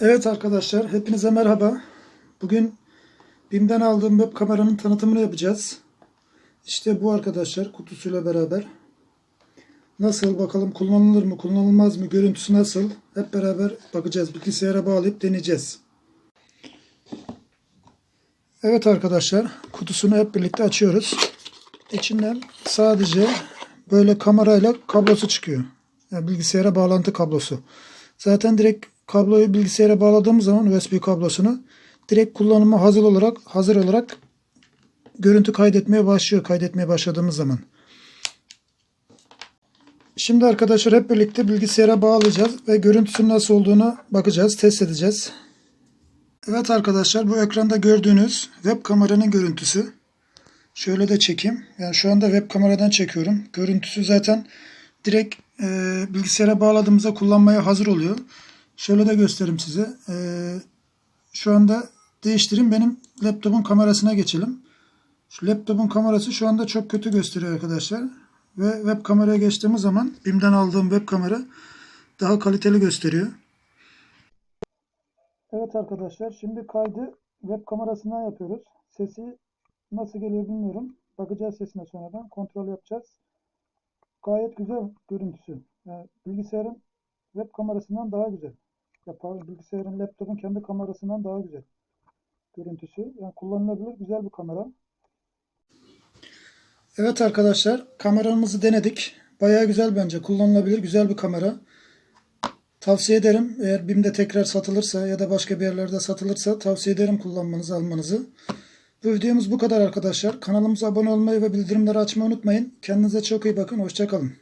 Evet arkadaşlar, hepinize merhaba. Bugün BİM'den aldığım web kameranın tanıtımını yapacağız. İşte bu arkadaşlar kutusuyla beraber. Nasıl bakalım kullanılır mı, kullanılmaz mı, görüntüsü nasıl? Hep beraber bakacağız. Bilgisayara bağlayıp deneyeceğiz. Evet arkadaşlar, kutusunu hep birlikte açıyoruz. İçinden sadece böyle kamerayla kablosu çıkıyor. Yani bilgisayara bağlantı kablosu. Zaten direkt kabloyu bilgisayara bağladığımız zaman USB kablosunu direkt kullanıma hazır olarak hazır olarak görüntü kaydetmeye başlıyor kaydetmeye başladığımız zaman. Şimdi arkadaşlar hep birlikte bilgisayara bağlayacağız ve görüntüsünün nasıl olduğunu bakacağız, test edeceğiz. Evet arkadaşlar bu ekranda gördüğünüz web kameranın görüntüsü. Şöyle de çekeyim. Yani şu anda web kameradan çekiyorum. Görüntüsü zaten direkt e, bilgisayara bağladığımızda kullanmaya hazır oluyor. Şöyle de göstereyim size. E, şu anda değiştireyim. Benim laptopun kamerasına geçelim. Şu laptopun kamerası şu anda çok kötü gösteriyor arkadaşlar. Ve web kameraya geçtiğimiz zaman BİM'den aldığım web kamera daha kaliteli gösteriyor. Evet arkadaşlar şimdi kaydı web kamerasından yapıyoruz. Sesi nasıl geliyor bilmiyorum. Bakacağız sesine sonradan. Kontrol yapacağız. Gayet güzel görüntüsü. Yani bilgisayarın web kamerasından daha güzel. Ya pardon, bilgisayarın, laptopun kendi kamerasından daha güzel görüntüsü. Yani kullanılabilir güzel bir kamera. Evet arkadaşlar kameramızı denedik. Bayağı güzel bence. Kullanılabilir güzel bir kamera. Tavsiye ederim. Eğer BİM'de tekrar satılırsa ya da başka bir yerlerde satılırsa tavsiye ederim kullanmanızı, almanızı. Bu videomuz bu kadar arkadaşlar. Kanalımıza abone olmayı ve bildirimleri açmayı unutmayın. Kendinize çok iyi bakın. Hoşçakalın.